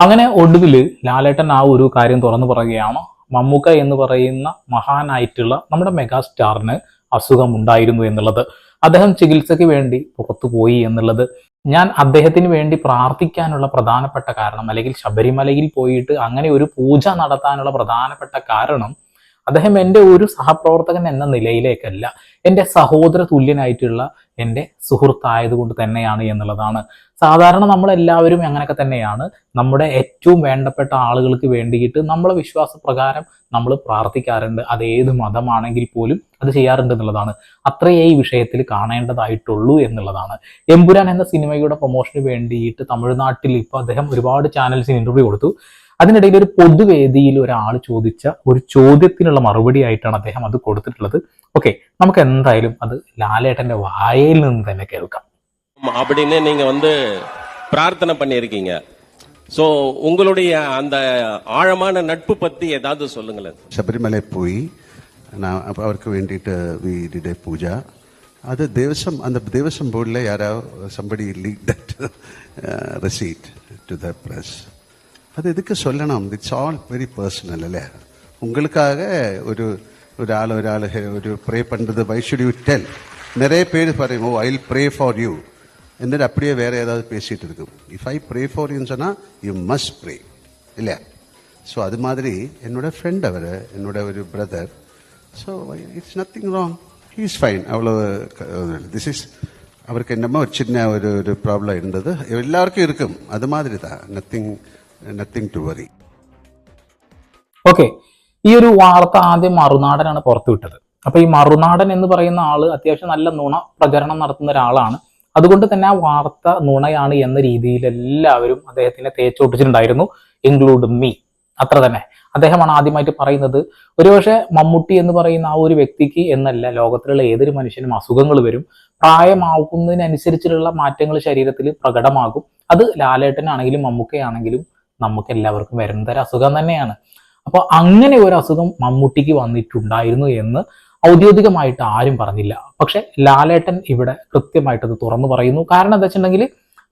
അങ്ങനെ ഒടുവിൽ ലാലേട്ടൻ ആ ഒരു കാര്യം തുറന്നു പറയുകയാണ് മമ്മൂക്ക എന്ന് പറയുന്ന മഹാനായിട്ടുള്ള നമ്മുടെ മെഗാസ്റ്റാറിന് അസുഖം ഉണ്ടായിരുന്നു എന്നുള്ളത്. അദ്ദേഹം ചികിത്സയ്ക്ക് വേണ്ടി പുറത്തു പോയി എന്നുള്ളത്. ഞാൻ അദ്ദേഹത്തിന് വേണ്ടി പ്രാർത്ഥിക്കാനുള്ള പ്രധാനപ്പെട്ട കാരണം അല്ലെങ്കിൽ ശബരിമലയിൽ പോയിട്ട് അങ്ങനെ ഒരു പൂജ നടത്താനുള്ള പ്രധാനപ്പെട്ട കാരണം അദ്ദേഹം എന്റെ ഒരു സഹപ്രവർത്തകൻ എന്ന നിലയിലേക്കല്ല എന്റെ സഹോദര തുല്യനായിട്ടുള്ള എന്റെ സുഹൃത്തായതുകൊണ്ട് തന്നെയാണ് എന്നുള്ളതാണ്. സാധാരണ നമ്മളെല്ലാവരും അങ്ങനെയൊക്കെ തന്നെയാണ്. നമ്മുടെ ഏറ്റവും വേണ്ടപ്പെട്ട ആളുകൾക്ക് വേണ്ടിയിട്ട് നമ്മളെ വിശ്വാസപ്രകാരം നമ്മൾ പ്രാർത്ഥിക്കാറുണ്ട്. അത് ഏത് മതമാണെങ്കിൽ പോലും അത് ചെയ്യാറുണ്ട് എന്നുള്ളതാണ്. അത്രയേ ഈ വിഷയത്തിൽ കാണേണ്ടതായിട്ടുള്ളൂ എന്നുള്ളതാണ്. എമ്പുരാൻ എന്ന സിനിമയുടെ പ്രൊമോഷന് വേണ്ടിയിട്ട് തമിഴ്നാട്ടിൽ ഇപ്പോൾ അദ്ദേഹം ഒരുപാട് ചാനൽസിന് ഇന്റർവ്യൂ കൊടുത്തു. അതിനിടയിൽ ഒരു പൊതുവേദിയിൽ ഒരാൾ ചോദിച്ച ഒരു ചോദ്യത്തിനുള്ള മറുപടി ആയിട്ടാണ് അദ്ദേഹം അത് കൊടുത്തിട്ടുള്ളത് ഓക്കെ നമുക്ക് എന്തായാലും അത് ലാലേട്ടന്റെ വായയിൽ നിന്ന് തന്നെ കേൾക്കാം அப்படின்னு நீங்க வந்து பிரார்த்தனை பண்ணியிருக்கீங்க சோ உங்களுடைய அந்த ஆழமான நட்பு பத்தி ஏதாவது சொல்லுங்களேன் ശബരിമല പോയി நான் அப்ப அவருக்கு வேண்டிட்டு வி டிட் a பூஜா அது தேவசம் அந்த தேவசம் போர்டில் யாரோ somebody leak that receipt to the press அது எதுக்கு சொல்லணும் இட்ஸ் ஆல் வெரி பர்சனல் അല്ലേ உங்களுக்காக ஒரு ஒரு ஆள் ஒரு ஆள் ஒரு ப்ரே பண்ணுறது வை ஷுட் யூ டெல் நிறைய பேர் പറയും oh I pray for you എന്നിട്ട് அப்படியே வேற ஏதாவது பேசிட்டு இருக்கும் இஃப் ஐ ப்ரே ஃபார் யூன்னு சொன்னால் யூ மஸ்ட் ப்ரே இல்லையா ஸோ அது மாதிரி என்னோட ஃப்ரெண்ட் அவர் என்னோட ஒரு brother so it's nothing wrong he's fine அவ்வளோ திஸ் இஸ் அவருக்கு என்னமோ ஒரு சின்ன ஒரு ஒரு ப்ராப்ளம் இருந்தது எல்லாருக்கும் இருக்கும் அது மாதிரி தான் nothing nothing to worry okay ഈ ഒരു വാർത്ത ആദ്യം മറുനാടനാണ് പുറത്തുവിട്ടത് അപ്പൊ ഈ മറുനാടൻ എന്ന് പറയുന്ന ആൾ അത്യാവശ്യം നല്ല നുണ പ്രചരണം നടത്തുന്ന ഒരാളാണ്. അതുകൊണ്ട് തന്നെ ആ വാർത്ത നുണയാണ് എന്ന രീതിയിൽ എല്ലാവരും അദ്ദേഹത്തിനെ തേച്ചോട്ടിച്ചിട്ടുണ്ടായിരുന്നു ഇൻക്ലൂഡ് മീ അത്ര തന്നെ. അദ്ദേഹമാണ് ആദ്യമായിട്ട് പറയുന്നത് ഒരുപക്ഷെ മമ്മൂട്ടി എന്ന് പറയുന്ന ആ ഒരു വ്യക്തിക്ക് എന്നല്ല ലോകത്തിലുള്ള ഏതൊരു മനുഷ്യനും അസുഖങ്ങൾ വരും. പ്രായമാകുന്നതിനനുസരിച്ചിട്ടുള്ള മാറ്റങ്ങൾ ശരീരത്തിൽ പ്രകടമാകും. അത് ലാലേട്ടനാണെങ്കിലും മമ്മൂക്കയാണെങ്കിലും നമുക്ക് എല്ലാവർക്കും വരുന്നതൊരു അസുഖം തന്നെയാണ്. അപ്പോൾ അങ്ങനെ ഒരു അസുഖം മമ്മൂട്ടിക്ക് വന്നിട്ടുണ്ടായിരുന്നു എന്ന് ഔദ്യോഗികമായിട്ട് ആരും പറഞ്ഞില്ല. പക്ഷെ ലാലേട്ടൻ ഇവിടെ കൃത്യമായിട്ട് അത് തുറന്നു പറയുന്നു. കാരണം എന്താ വെച്ചിട്ടുണ്ടെങ്കിൽ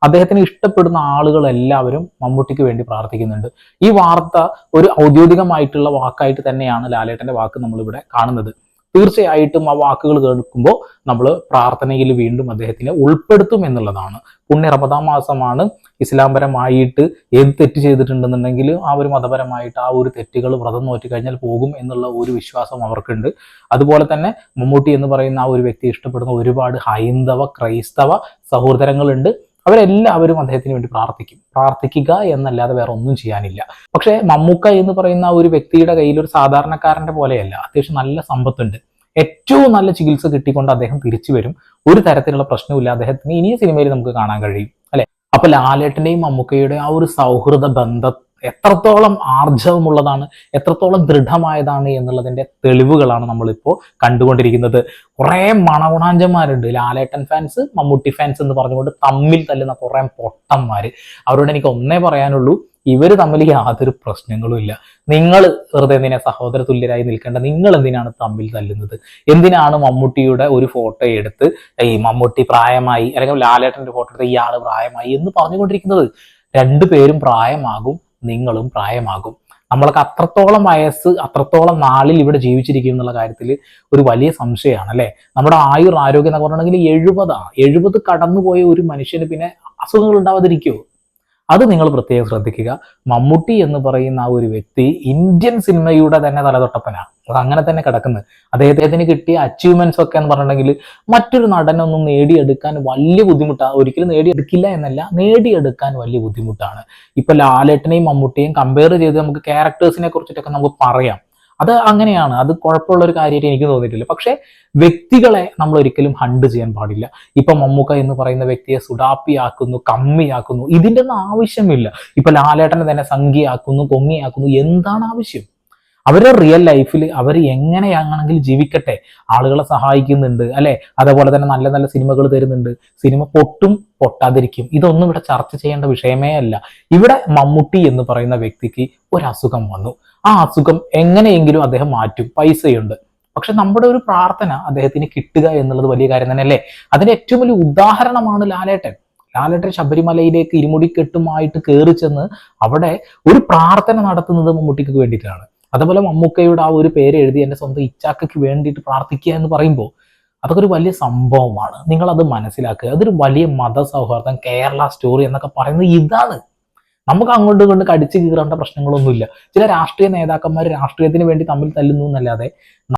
അദ്ദേഹത്തിന് ഇഷ്ടപ്പെടുന്ന ആളുകൾ എല്ലാവരും മമ്മൂട്ടിക്ക് വേണ്ടി പ്രാർത്ഥിക്കുന്നുണ്ട്. ഈ വാർത്ത ഒരു ഔദ്യോഗികമായിട്ടുള്ള വാക്കായിട്ട് തന്നെയാണ് ലാലേട്ടന്റെ വാക്ക് നമ്മളിവിടെ കാണുന്നത്. തീർച്ചയായിട്ടും ആ വാക്കുകൾ കേൾക്കുമ്പോൾ നമ്മൾ പ്രാർത്ഥനയിൽ വീണ്ടും അദ്ദേഹത്തിനെ ഉൾപ്പെടുത്തും എന്നുള്ളതാണ്. പുണ്യ റമദാം മാസമാണ്. ഇസ്ലാംപരമായിട്ട് ഏത് തെറ്റ് ചെയ്തിട്ടുണ്ടെന്നുണ്ടെങ്കിൽ ആ ഒരു മതപരമായിട്ട് ആ ഒരു തെറ്റുകൾ വ്രതം നോറ്റി കഴിഞ്ഞാൽ പോകും എന്നുള്ള ഒരു വിശ്വാസം അവർക്കുണ്ട്. അതുപോലെ തന്നെ മമ്മൂട്ടി എന്ന് പറയുന്ന ആ ഒരു വ്യക്തി ഇഷ്ടപ്പെടുന്ന ഒരുപാട് ഹൈന്ദവ ക്രൈസ്തവ സഹോദരങ്ങളുണ്ട്. അവരെല്ലാവരും അദ്ദേഹത്തിന് വേണ്ടി പ്രാർത്ഥിക്കും. പ്രാർത്ഥിക്കുക എന്നല്ലാതെ വേറെ ഒന്നും ചെയ്യാനില്ല. പക്ഷേ മമ്മൂക്ക എന്ന് പറയുന്ന ഒരു വ്യക്തിയുടെ കയ്യിൽ ഒരു സാധാരണക്കാരന്റെ പോലെയല്ല. അത്യാവശ്യം നല്ല സമ്പത്തുണ്ട്. ഏറ്റവും നല്ല ചികിത്സ കിട്ടിക്കൊണ്ട് അദ്ദേഹം തിരിച്ചു വരും. ഒരു തരത്തിലുള്ള പ്രശ്നവുമില്ല. അദ്ദേഹത്തിന് ഇനിയും സിനിമയിൽ നമുക്ക് കാണാൻ കഴിയും. അല്ലെ? അപ്പൊ ലാലേട്ടന്റെയും മമ്മൂക്കയുടെയും ആ ഒരു സൗഹൃദ ബന്ധം എത്രത്തോളം ആർജവമുള്ളതാണ് എത്രത്തോളം ദൃഢമായതാണ് എന്നുള്ളതിന്റെ തെളിവുകളാണ് നമ്മളിപ്പോൾ കണ്ടുകൊണ്ടിരിക്കുന്നത്. കുറേ മണഗുണാഞ്ചന്മാരുണ്ട്. ലാലേട്ടൻ ഫാൻസ് മമ്മൂട്ടി ഫാൻസ് എന്ന് പറഞ്ഞുകൊണ്ട് തമ്മിൽ തല്ലുന്ന കുറേ പൊട്ടന്മാർ അവരോട് എനിക്ക് ഒന്നേ പറയാനുള്ളൂ ഇവർ തമ്മിൽ യാതൊരു പ്രശ്നങ്ങളും ഇല്ല. നിങ്ങൾ വെറുതെ എന്തിനാ സഹോദര തുല്യരായി നിൽക്കേണ്ട? നിങ്ങൾ എന്തിനാണ് തമ്മിൽ തല്ലുന്നത്? എന്തിനാണ് മമ്മൂട്ടിയുടെ ഒരു ഫോട്ടോ എടുത്ത് ഈ മമ്മൂട്ടി പ്രായമായി അല്ലെങ്കിൽ ലാലേട്ടന്റെ ഫോട്ടോ എടുത്ത് ഇയാൾ പ്രായമായി എന്ന് പറഞ്ഞുകൊണ്ടിരിക്കുന്നത്? രണ്ടു പേരും പ്രായമാകും നിങ്ങളും പ്രായമാകും. നമ്മൾക്ക് അത്രത്തോളം വയസ്സ് അത്രത്തോളം നാളിൽ ഇവിടെ ജീവിച്ചിരിക്കും എന്നുള്ള കാര്യത്തിൽ ഒരു വലിയ സംശയമാണ് അല്ലെ? നമ്മുടെ ആയുർ ആരോഗ്യം എന്നൊക്കെ പറഞ്ഞിട്ടുണ്ടെങ്കിൽ എഴുപതാണ് എഴുപത് കടന്നുപോയ ഒരു മനുഷ്യന് പിന്നെ അസുഖങ്ങൾ ഉണ്ടാവാതിരിക്കുമോ അത് നിങ്ങൾ പ്രത്യേകം ശ്രദ്ധിക്കുക. മമ്മൂട്ടി എന്ന് പറയുന്ന ആ ഒരു വ്യക്തി ഇന്ത്യൻ സിനിമയുടെ തന്നെ തലതൊട്ടപ്പനാണ്. അത് അങ്ങനെ തന്നെ കിടക്കുന്നത്. അദ്ദേഹത്തിന് കിട്ടിയ അച്ചീവ്മെന്റ്സ് ഒക്കെ എന്ന് പറഞ്ഞിട്ടുണ്ടെങ്കിൽ മറ്റൊരു നടനൊന്നും നേടിയെടുക്കാൻ വലിയ ബുദ്ധിമുട്ടാണ് ഒരിക്കലും നേടിയെടുക്കില്ല എന്നല്ല നേടിയെടുക്കാൻ വലിയ ബുദ്ധിമുട്ടാണ്. ഇപ്പൊ ലാലേട്ടനെയും മമ്മൂട്ടിയെയും കമ്പയർ ചെയ്ത് നമുക്ക് ക്യാരക്ടേഴ്സിനെ കുറിച്ചിട്ടൊക്കെ നമുക്ക് പറയാം. അത് അങ്ങനെയാണ്. അത് കുഴപ്പമുള്ള ഒരു കാര്യമായിട്ട് എനിക്ക് തോന്നിയിട്ടില്ല. പക്ഷേ വ്യക്തികളെ നമ്മൾ ഒരിക്കലും ഹണ്ട് ചെയ്യാൻ പാടില്ല. ഇപ്പൊ മമ്മൂക്ക എന്ന് പറയുന്ന വ്യക്തിയെ സുഡാപ്പിയാക്കുന്നു കമ്മിയാക്കുന്നു ഇതിന്റെ ഒന്നും ആവശ്യമില്ല. ഇപ്പൊ ലാലേട്ടനെ തന്നെ സംഖ്യയാക്കുന്നു കൊങ്ങിയാക്കുന്നു എന്താണ് ആവശ്യം? അവരുടെ റിയൽ ലൈഫിൽ അവർ എങ്ങനെയാണെങ്കിൽ ജീവിക്കട്ടെ. ആളുകളെ സഹായിക്കുന്നുണ്ട് അല്ലെ? അതേപോലെ തന്നെ നല്ല നല്ല സിനിമകൾ തരുന്നുണ്ട്. സിനിമ പൊട്ടും പൊട്ടാതിരിക്കും. ഇതൊന്നും ഇവിടെ ചർച്ച ചെയ്യേണ്ട വിഷയമേ അല്ല. ഇവിടെ മമ്മൂട്ടി എന്ന് പറയുന്ന വ്യക്തിക്ക് ഒരു അസുഖം വന്നു. ആ അസുഖം എങ്ങനെയെങ്കിലും അദ്ദേഹം മാറ്റും. പൈസയുണ്ട്. പക്ഷെ നമ്മുടെ ഒരു പ്രാർത്ഥന അദ്ദേഹത്തിന് കിട്ടുക എന്നുള്ളത് വലിയ കാര്യം തന്നെയല്ലേ? അതിന്റെ ഏറ്റവും വലിയ ഉദാഹരണമാണ് ലാലേട്ടൻ. ലാലേട്ടൻ ശബരിമലയിലേക്ക് ഇരുമുടിക്കെട്ടുമായിട്ട് കയറി ചെന്ന് അവിടെ ഒരു പ്രാർത്ഥന നടത്തുന്നത് മമ്മൂട്ടിക്ക് വേണ്ടിയിട്ടാണ്. അതുപോലെ മമ്മൂക്കയുടെ ആ ഒരു പേര് എഴുതി എന്റെ സ്വന്തം ഇച്ചാക്കയ്ക്ക് വേണ്ടിയിട്ട് പ്രാർത്ഥിക്കുക എന്ന് പറയുമ്പോൾ അതൊക്കെ ഒരു വലിയ സംഭവമാണ്. നിങ്ങളത് മനസ്സിലാക്കുക. അതൊരു വലിയ മതസൗഹാർദ്ദം കേരള സ്റ്റോറി എന്നൊക്കെ പറയുന്നത് ഇതാണ്. നമുക്ക് അങ്ങോട്ടും ഇങ്ങോട്ടും കടിച്ചു കീറേണ്ട പ്രശ്നങ്ങളൊന്നുമില്ല. ചില രാഷ്ട്രീയ നേതാക്കന്മാർ രാഷ്ട്രീയത്തിന് വേണ്ടി തമ്മിൽ തല്ലുന്നു എന്നല്ലാതെ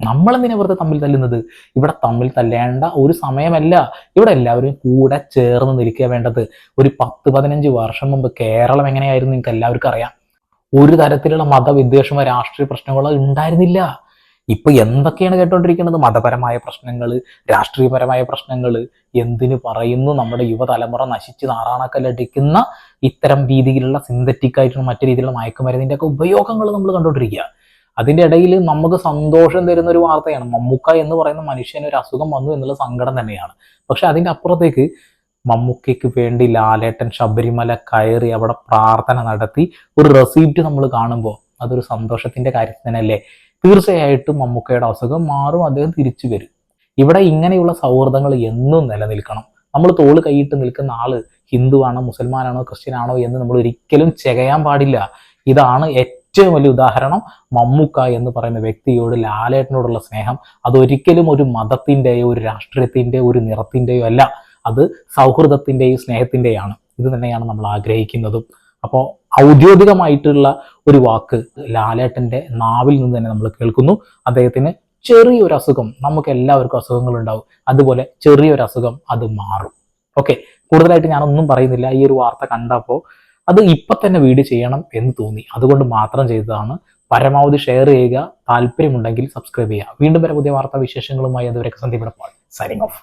നമ്മളെന്തിനാ വെറുതെ തമ്മിൽ തല്ലുന്നത്? ഇവിടെ തമ്മിൽ തല്ലേണ്ട ഒരു സമയമല്ല. ഇവിടെ എല്ലാവരും കൂടെ ചേർന്ന് നിൽക്കുക വേണ്ടത്. ഒരു പത്ത് പതിനഞ്ച് വർഷം മുമ്പ് കേരളം എങ്ങനെയായിരുന്നു നിങ്ങൾക്ക് എല്ലാവർക്കും അറിയാം. ഒരു തരത്തിലുള്ള മതവിദ്വേഷമോ രാഷ്ട്രീയ പ്രശ്നങ്ങളോ ഉണ്ടായിരുന്നില്ല. ഇപ്പൊ എന്തൊക്കെയാണ് കേട്ടോണ്ടിരിക്കുന്നത്? മതപരമായ പ്രശ്നങ്ങൾ രാഷ്ട്രീയപരമായ പ്രശ്നങ്ങൾ എന്തിനു പറയുന്നു? നമ്മുടെ യുവതലമുറ നശിച്ച് നാറാണക്കല്ലടിക്കുന്ന ഇത്തരം രീതിയിലുള്ള സിന്തറ്റിക് ആയിട്ടുള്ള മറ്റു രീതിയിലുള്ള മയക്കുമരുന്നിന്റെ ഒക്കെ ഉപയോഗങ്ങൾ നമ്മൾ കണ്ടുകൊണ്ടിരിക്കുക. അതിന്റെ ഇടയിൽ നമുക്ക് സന്തോഷം തരുന്ന ഒരു വാർത്തയാണ്. മമ്മൂക്ക എന്ന് പറയുന്ന മനുഷ്യന് ഒരു അസുഖം വന്നു എന്നുള്ള സങ്കടം തന്നെയാണ്. പക്ഷെ അതിന്റെ അപ്പുറത്തേക്ക് മമ്മൂക്കയ്ക്ക് വേണ്ടി ലാലേട്ടൻ ശബരിമല കയറി അവിടെ പ്രാർത്ഥന നടത്തി ഒരു റെസീപ്റ്റ് നമ്മൾ കാണുമ്പോൾ അതൊരു സന്തോഷത്തിന്റെ കാര്യത്തിൽ തന്നെയല്ലേ? തീർച്ചയായിട്ടും മമ്മൂക്കയുടെ അസുഖം മാറും അദ്ദേഹം തിരിച്ചു വരും. ഇവിടെ ഇങ്ങനെയുള്ള സൗഹൃദങ്ങൾ എന്നും നിലനിൽക്കണം. നമ്മൾ തോൾ കൈയിട്ട് നിൽക്കുന്ന ആൾ ഹിന്ദുവാണോ മുസൽമാനാണോ ക്രിസ്ത്യനാണോ എന്ന് നമ്മൾ ഒരിക്കലും ചെകയാൻ പാടില്ല. ഇതാണ് ഏറ്റവും വലിയ ഉദാഹരണം മമ്മൂക്ക എന്ന് പറയുന്ന വ്യക്തിയോട് ലാലേട്ടനോടുള്ള സ്നേഹം. അതൊരിക്കലും ഒരു മതത്തിന്റെയോ ഒരു രാഷ്ട്രീയത്തിന്റെയോ ഒരു നിറത്തിന്റെയോ അല്ല. അത് സൗഹൃദത്തിന്റെയും സ്നേഹത്തിന്റെയാണ് ഇത് തന്നെയാണ് നമ്മൾ ആഗ്രഹിക്കുന്നതും. അപ്പോൾ ഔദ്യോഗികമായിട്ടുള്ള ഒരു വാക്ക് ലാലേട്ടന്റെ നാവിൽ നിന്ന് തന്നെ നമ്മൾ കേൾക്കുന്നു. അദ്ദേഹത്തിന് ചെറിയൊരു അസുഖം നമുക്ക് എല്ലാവർക്കും അസുഖങ്ങൾ ഉണ്ടാവും അതുപോലെ ചെറിയൊരു അസുഖം അത് മാറും. ഓക്കെ കൂടുതലായിട്ട് ഞാനൊന്നും പറയുന്നില്ല. ഈ ഒരു വാർത്ത കണ്ടപ്പോൾ അത് ഇപ്പം തന്നെ വീഡിയോ ചെയ്യണം എന്ന് തോന്നി. അതുകൊണ്ട് മാത്രം ചെയ്തതാണ്. പരമാവധി ഷെയർ ചെയ്യുക. താല്പര്യമുണ്ടെങ്കിൽ സബ്സ്ക്രൈബ് ചെയ്യുക. വീണ്ടും വരെ പുതിയ വാർത്താ വിശേഷങ്ങളുമായി അതുവരെ സന്ധ്യപ്പെടുമ്പോൾ സൈനിങ് ഓഫ്